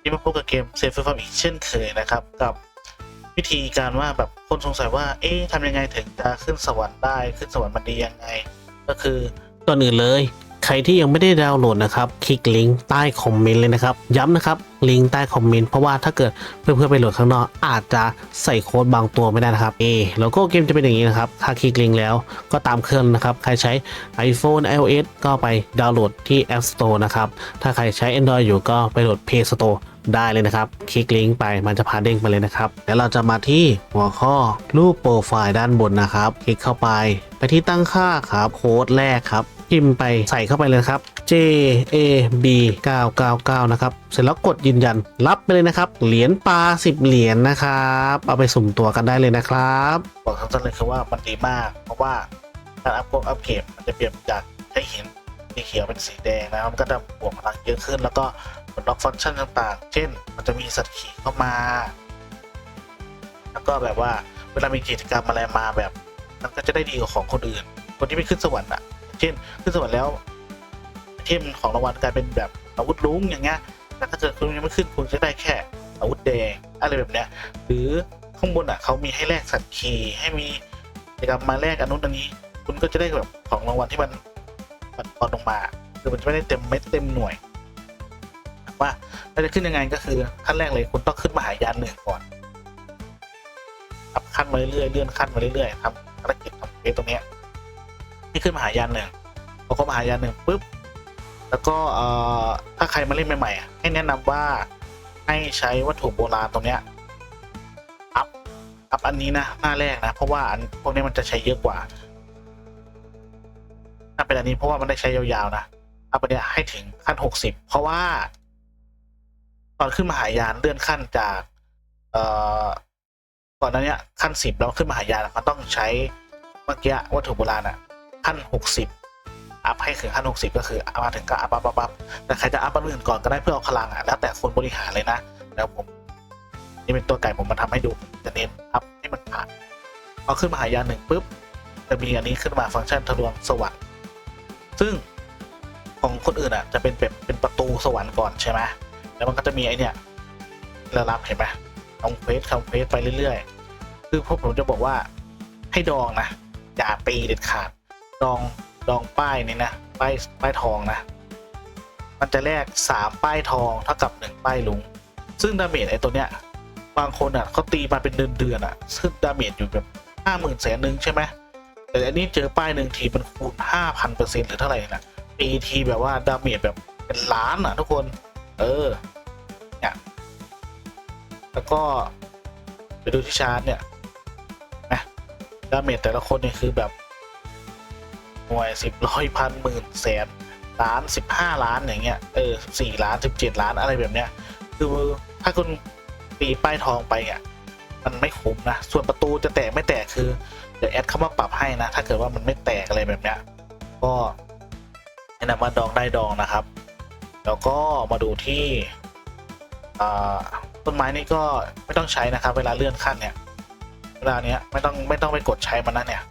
ที่มาพบกับเกมเซฟเฟอร์มอีกเช่นเคยนะครับ กับวิธีการว่าแบบคนสงสัยว่า เอ๊ะทำยังไงถึงจะขึ้นสวรรค์ได้ขึ้นสวรรค์มันดียังไง ก็คือก่อนอื่นเลย ใครที่ยังไม่ได้ดาวน์โหลดนะครับคลิกลิงก์ใต้คอมเมนต์เลยนะครับย้ำนะครับลิงก์ใต้คอมเมนต์เพราะว่าถ้าเกิดเพื่อนๆไปโหลดข้างนอกอาจจะใส่โค้ดบางตัวไม่ได้นะครับเอแล้วก็เกมจะเป็นอย่างนี้นะครับถ้าคลิกลิงก์แล้วก็ตามเครื่องนะครับใครใช้ iPhone iOS ก็ไปดาวน์โหลดที่ App Store นะครับถ้าใครใช้ Android อยู่ก็ไปโหลด Play Store ได้เลยนะครับ คลิกลิงก์ไปมันจะพาเด้งไปเลยนะครับ แล้วเราจะมาที่หัวข้อรูปโปรไฟล์ด้านบนนะครับ คลิกเข้าไป ไปที่ตั้งค่าครับโค้ดแรกครับ พิมพ์ไปใส่เข้าไปเลยนะครับ J A B 999นะครับ เสร็จแล้วกดยืนยันรับไปเลยนะครับ เหรียญปลา 10 เหรียญนะครับ เอาไปสุ่มตัวกันได้เลยนะครับบอกสั้นๆเลยคือว่ามันดีมาก เพราะว่าการอัพโกอัพเกรดมันจะเปลี่ยนจากให้เห็นสีเขียวเป็นสีแดงนะครับมันก็จะบวกพลังเยอะขึ้น แล้วก็ปลดล็อกฟังก์ชันต่างๆ เช่น มันจะมีสัตว์ขี่เข้ามา แล้วก็แบบว่าเวลามีกิจกรรมอะไรมาแบบ มันก็จะได้ดีกว่าของคนอื่น คนที่ไม่ขึ้นสวรรค์อะ เช่น ขึ้นสวรรค์แล้วเทมของรางวัลกลายเป็นแบบอาวุธลุงอย่างเงี้ยแต่ถ้าเกิดคุณยังไม่ขึ้นคุณจะได้แค่อาวุธแดงอะไรแบบเนี้ยหรือข้างบนอะเขามีให้แลกสัตว์ขี่ให้มีกิจกรรมมาแลกอนนู้นอันนี้ คุณก็จะได้แบบของรางวัลที่มันมันตอนลงมาคือมันจะไม่ได้เต็มเม็ดเต็มหน่วยว่าเราจะขึ้นยังไงก็คือขั้นแรกเลยคุณต้องขึ้นมหายานหนึ่งก่อนอัพขั้นมาเรื่อยๆเลื่อนขั้นมาเรื่อยๆทำภารกิจทำเควสตรงเนี้ย ที่ขึ้นมหายานหนึ่งพอเข้ามหายานหนึ่งปุ๊บแล้วก็เอ่อถ้าใครมาเล่นใหม่ๆอะให้แนะนำว่าให้ใช้วัตถุโบราณตรงเนี้ยอัพอัพอันนี้นะหน้าแรกนะ เพราะว่าอันพวกนี้มันจะใช้เยอะกว่า ถ้าเป็นอันนี้เพราะว่ามันได้ใช้ยาวๆนะอัพอันเนี้ยให้ถึงขั้นหกสิบเพราะว่า ตอนขึ้นมหายานเลื่อนขั้นจาก เอ่อก่อนหน้าเนี้ยขั้นสิบแล้วขึ้นมหายานมันต้องใช้เมื่อกี้วัตถุโบราณอะ ขั้นหกสิบอัพให้ถึงขั้นหกสิบก็คือเอามาถึงก็อัพอัพอัพอัพแต่ใครจะอัพอันอื่นก่อนก็ได้เพื่อเอาพลังอะแล้วแต่คนบริหารเลยนะแล้วผม นี่เป็นตัวไก่ผมมาทำให้ดูจะเน้นอัพให้มันผ่านพอขึ้นมาหายานหนึ่งปุ๊บจะมีอันนี้ขึ้นมาฟังก์ชันทะลวงสวรรค์ซึ่งของคนอื่นอะจะเป็นแบบเป็นประตูสวรรค์ก่อนใช่ไหมแล้วมันก็จะมีไอเนี่ยระลับเห็นไหมลองเควสคำเควสไปเรื่อยๆ คือพวกผมจะบอกว่าให้ดองนะ อย่าตีเด็ดขาด ดองดองป้ายนี่นะป้ายป้ายทองนะ มันจะแลกสามป้ายทองเท่ากับหนึ่งป้ายลุง ซึ่งดาเมจไอ้ตัวเนี้ยบางคนอะเขาตีมาเป็นเดือนเดือนๆอะ ซึ่งดาเมจอยู่แบบห้าหมื่นแสนหนึ่งใช่ไหมแต่อันนี้เจอป้ายหนึ่งทีมันคูณห้าพันเปอร์เซ็นต์หรือเท่าไหร่นะตีทีแบบว่าดาเมจแบบเป็นล้านอะทุกคน เออเนี่ยแล้วก็ไปดูที่ชาร์ตเนี่ยนะดาเมจแต่ละคนเนี่ยคือแบบ หน่วยสิบร้อยพันหมื่นแสนล้านสิบห้าล้านอย่างเงี้ยเออสี่ล้านสิบเจ็ดล้านอะไรแบบเนี้ยคือถ้าคุณตีป้ายทองไปอะมันไม่คุ้มนะ ส่วนประตูจะแตกไม่แตกคือ เดี๋ยวแอดเข้ามาปรับให้นะ ถ้าเกิดว่ามันไม่แตกอะไรแบบเนี้ยก็แนะนำว่าดองได้ดองนะครับ แล้วก็มาดูที่ต้นไม้นี่ก็ไม่ต้องใช้นะครับ เวลาเลื่อนขั้นเนี่ย เวลาเนี้ยไม่ต้องไม่ต้องไปกดใช้มันนะเนี่ย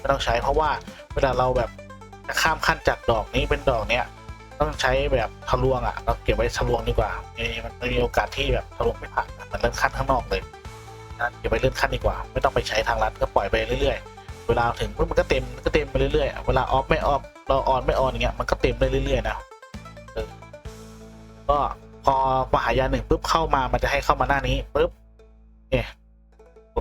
ไม่ต้องใช้เพราะว่า วลาเราแบบข้ามขั้นจากดอกนี้เป็นดอกเนี้ยต้องใช้แบบทะลวงอะ เราเก็บไว้ทะลวงดีกว่ามีมันมีโอกาสที่แบบทะลวงไม่ผ่านมันเลื่อนขั้นข้างนอกเลยนะเก็บไว้เลื่อนขั้นดีกว่า ไม่ต้องไปใช้ทางลัดก็ปล่อยไปเรื่อยๆ เวลาถึงปุ๊บมันก็เต็มก็เต็มไปเรื่อยๆ เวลาออฟไม่ออฟเราออนไม่ออนอย่างเงี้ยมันก็เต็มได้เรื่อยๆนะก็พอมหายานหนึ่งปุ๊บเข้ามามันจะให้เข้ามาหน้านี้ปุ๊บเนี่ย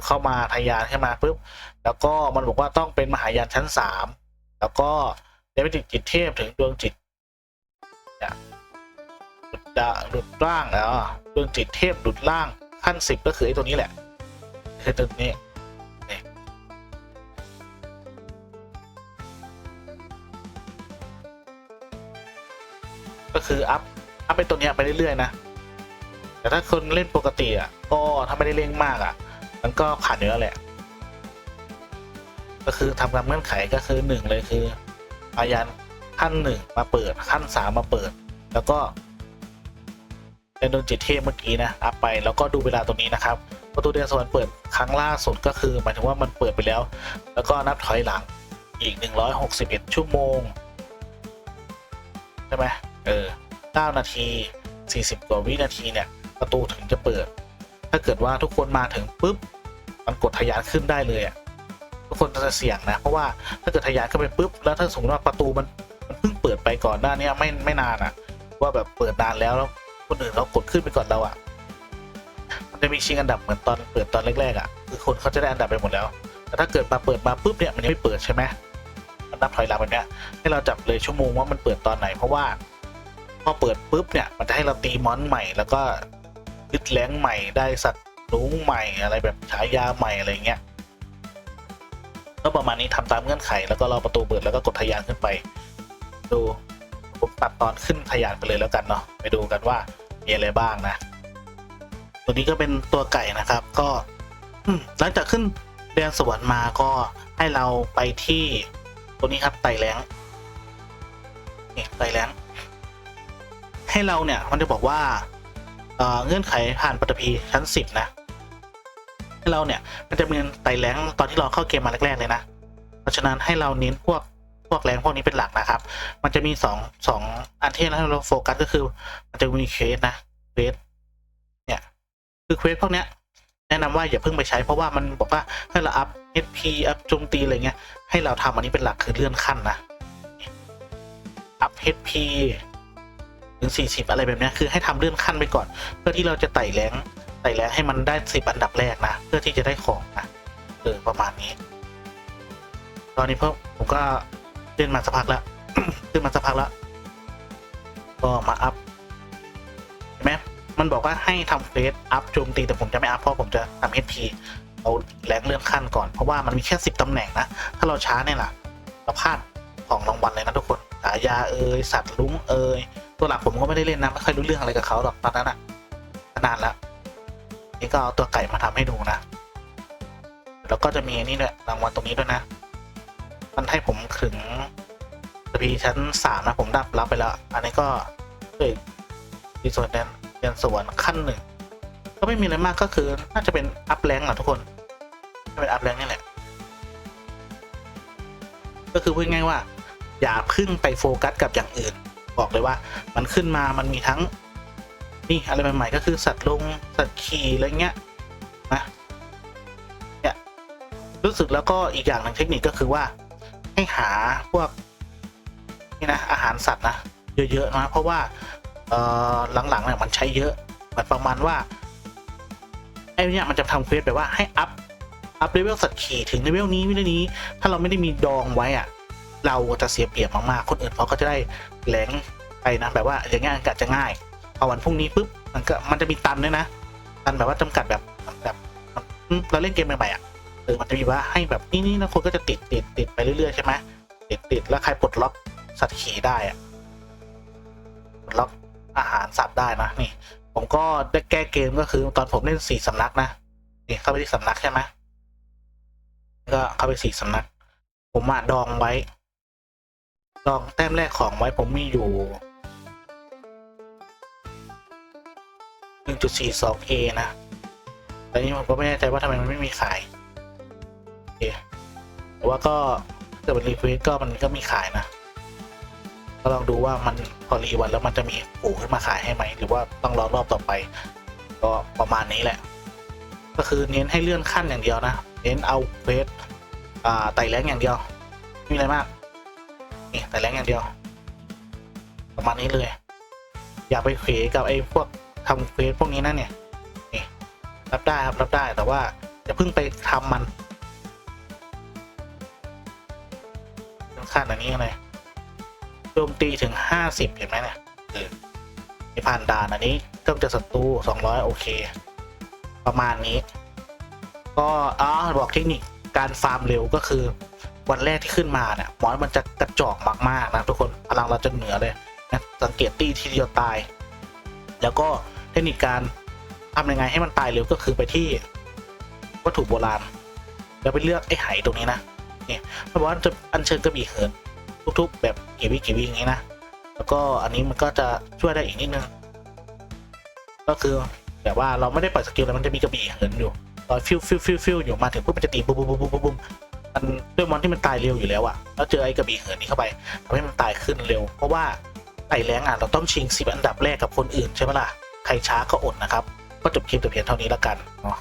เข้ามาทายานขึ้นมาปุ๊บแล้วก็มันบอกว่าต้องเป็นมหายานชั้นสาม แล้วก็ได้ไปติดจิตเทพถึงดวงจิตหลุดดาหลุดร่างแล้วดวงจิตเทพหลุดร่างขั้นสิบก็คือไอ้ตัวนี้แหละคือตัวนี้ก็คืออัพ อัพไปตัวเนี้ยไปเรื่อยๆนะ แต่ถ้าคนเล่นปกติอะ ก็ถ้าไม่ได้เล่นมากอะ มันก็ผ่านอยู่แล้วแหละ ก็คือทำตามเงื่อนไขก็คือหนึ่งเลยคือพยานขั้นหนึ่งมาเปิดขั้นสามมาเปิด แล้วก็เป็นดวงจิตเทพเมื่อกี้นะอัพไปแล้วก็ดูเวลาตรงนี้นะครับ ประตูแดนสวรรค์เปิดครั้งล่าสุดก็คือหมายถึงว่ามันเปิดไปแล้ว แล้วก็นับถอยหลังอีก 161 ชั่วโมงใช่ไหมเออ9นาที 40 กว่าวินาทีเนี่ย ประตูถึงจะเปิด ถ้าเกิดว่าทุกคนมาถึงปุ๊บ มันกดทะยานขึ้นได้เลยอะทุก คนจะเสี่ยงนะ เพราะว่าถ้าเกิดทะยานเข้าไปปุ๊บแล้วถ้าสมมติว่าประตูมันมันเพิ่งเปิดไปก่อนหน้าเนี้ยไม่ไม่นานอะว่าแบบเปิดนานแล้วแล้วคนอื่นเรากดขึ้นไปก่อนเราอะมันจะมีชิงอันดับเหมือนตอนเปิดตอนแรกๆอะคือคนเขาจะได้อันดับไปหมดแล้วแต่ถ้าเกิดมาเปิดมาปุ๊บเนี่ยมันยังไม่เปิดใช่ไหมมันนับถอยหลังแบบเนี้ยให้เราจับเลยชั่วโมงว่ามันเปิดตอนไหน เพราะว่าพอเปิดปุ๊บเนี่ยมันจะให้เราตีมอนใหม่ แล้วก็ยึดแรงใหม่ได้สัตว์ลุงใหม่อะไรแบบฉายาใหม่อะไรเงี้ย ก็ประมาณนี้ทำตามเงื่อนไข แล้วก็รอประตูเปิดแล้วก็กดทะยานขึ้นไป ดูผมตัดตอนขึ้นทะยานไปเลยแล้วกันเนาะไปดูกันว่ามีอะไรบ้างนะ ตัวนี้ก็เป็นตัวไก่นะครับ ก็หลังจากขึ้นเรียนสวรรค์มาก็ให้เราไปที่ตัวนี้ครับไต่แรงนี่ไต่แรงให้เราเนี่ยมันจะบอกว่าเอ่อเงื่อนไขผ่านปฐพีชั้นสิบนะ ให้เราเนี่ยมันจะมีไต่แรงตอนที่เราเข้าเกมมาแรกๆเลยนะ เพราะฉะนั้นให้เราเน้นพวกพวกแรงพวกนี้เป็นหลักนะครับ มันจะมีสองสองอันที่ให้เราโฟกัสก็คือ มันจะมีเควสนะเควสเนี่ยคือเควสพวกเนี้ยแนะนำว่าอย่าเพิ่งไปใช้เพราะว่ามันบอกว่าให้เราอัพ HP อัพโจมตีอะไรเงี้ยให้เราทำอันนี้เป็นหลักคือเลื่อนขั้นนะอัพ HP ถึง 40 อะไรแบบเนี้ยคือให้ทำเลื่อนขั้นไปก่อน เพื่อที่เราจะไต่แรง ไต่แรงให้มันได้10อันดับแรกนะ เพื่อที่จะได้ของนะเออประมาณนี้ ตอนนี้เพิ่มผมก็เล่นมาสักพักแล้วขึ้นมาสักพักแล้วก็มาอัพเห็นไหมมันบอกว่าให้ทำเฟสอัพโจมตีแต่ผมจะไม่อัพเพราะผมจะทำ HP เอาแรงเลื่อนขั้นก่อน เพราะว่ามันมีแค่สิบตำแหน่งนะ ถ้าเราช้าเนี่ยล่ะเราพลาดของรางวัลเลยนะทุกคนฉายาเอ่ยสัตว์ลุ้งเอ่ยตัวหลักผมก็ไม่ได้เล่นนะไม่ค่อยรู้เรื่องอะไรกับเขาหรอกตอนนั้นอะนานแล้ว นี่ก็เอาตัวไก่มาทำให้ดูนะ แล้วก็จะมีนี่ด้วยรางวัลตรงนี้ด้วยนะ มันให้ผมถึงพีชั้นสามนะผมดับรับไปแล้ว อันนี้ก็เอ้ยดีส่วนแดนเรียนสวนขั้นหนึ่งก็ไม่มีอะไรมากก็คือน่าจะเป็นอัพแรงอะทุกคนจะเป็นอัพแรงนี่แหละ ก็คือพูดง่ายว่า อย่าพึ่งไปโฟกัสกับอย่างอื่น บอกเลยว่า มันขึ้นมามันมีทั้ง นี่อะไรใหม่ๆก็คือสัตว์ลงสัตว์ขี่อะไรเงี้ยนะเนี่ยรู้สึกแล้วก็อีกอย่างหนึ่งเทคนิคก็คือว่าให้หาพวกนี่นะอาหารสัตว์นะเยอะๆนะเพราะว่าเออหลังๆเนี่ยมันใช้เยอะเหมือนประมาณว่าไอ้เนี่ยมันจะทำเควสแบบว่าให้อัพอัพเลเวลสัตว์ขี่ถึงเลเวลนี้วินานี้ ถ้าเราไม่ได้มีดองไว้อะเราจะเสียเปรียบมากๆคนอื่นเขาก็จะได้แหลงไปนะแบบว่าอย่างเงี้ยก็จะง่าย พอวันพรุ่งนี้ปุ๊บมันก็มันจะมีตันด้วยนะ ตันแบบว่าจำกัดแบบแบบเราเล่นเกมใหม่ๆอะเออมันจะมีว่าให้แบบนี่นี่นะคนก็จะติดติดติดไปเรื่อยๆใช่ไหมติดติดแล้วใครปลดล็อกสัตว์ขี่ได้อะปลดล็อกอาหารสัตว์ได้นะนี่ ผมก็ได้แก้เกมก็คือตอนผมเล่นสี่สำนักนะนี่เข้าไปที่สำนักใช่ไหมก็เข้าไปสี่สำนัก ผมมาดองไว้ ดองแต้มแรกของไว้ผมมีอยู่ หนึ่งจุดสี่สองเอนะแต่นี้ผมก็ไม่แน่ใจว่าทำไมมันไม่มีขายโอเคแต่ว่าก็ถ้าเป็นรีเควสก็มันก็มีขายนะ ก็ลองดูว่ามันพอรีวันแล้วมันจะมีปูขึ้นมาขายให้ไหม หรือว่าต้องรอรอบต่อไป ก็ประมาณนี้แหละ ก็คือเน้นให้เลื่อนขั้นอย่างเดียวนะ เน้นเอาเควสอ่าไต่แรงอย่างเดียว ไม่มีอะไรมาก นี่ไต่แรงอย่างเดียว ประมาณนี้เลย อย่าไปเขวกับไอ้พวก ทำเควสพวกนี้นะเนี่ยนี่รับได้ครับรับได้แต่ว่าอย่าเพิ่งไปทำมันขั้นอันนี้เลยโจมตีถึงห้าสิบเห็นไหมเนี่ยมีผ่านด่านอันนี้เครื่องจะศัตรูสองร้อยโอเค ประมาณนี้ ก็อ๋อบอกเทคนิคการฟาร์มเร็วก็คือวันแรกที่ขึ้นมาเนี่ยมอนมันจะกระจอกมากๆนะทุกคนพลังเราจะเหนือเลยนะสังเกตตีทีเดียวตาย แล้วก็ ทคนิคการทำยังไงให้มันตายเร็วก็คือไปที่วัตถุโบราณ แล้วไปเลือกไอ้ไหตรงนี้นะนี่เพราะว่าจะอัญเชิญกระบี่เหินทุกๆแบบกี่วิกี่วิอย่างนี้นะแล้วก็อันนี้มันก็จะช่วยได้อีกนิดนึงก็คือแบบว่าเราไม่ได้ปล่อยสกิลแล้วมันจะมีกระบี่เหินอยู่ตอนฟิวฟิวฟิวฟิวอยู่มาถึงปุ๊บมันจะตีบปุ๊บปุ๊บปุ๊บปุ๊บปุ๊บมันด้วยมอนที่มันตายเร็วอยู่แล้วอะแล้วเจอไอ้กระบี่เหินนี้เข้าไปทำให้มันตายขึ้นเร็ว เพราะว่าไต่แรงอะเราต้องชิงสิบอันดับแรกกับคนอื่นใช่ไหมล่ะ ใครช้าก็อดนะครับ ก็จบคลิปแต่เพียงเท่านี้แล้วกันเนาะ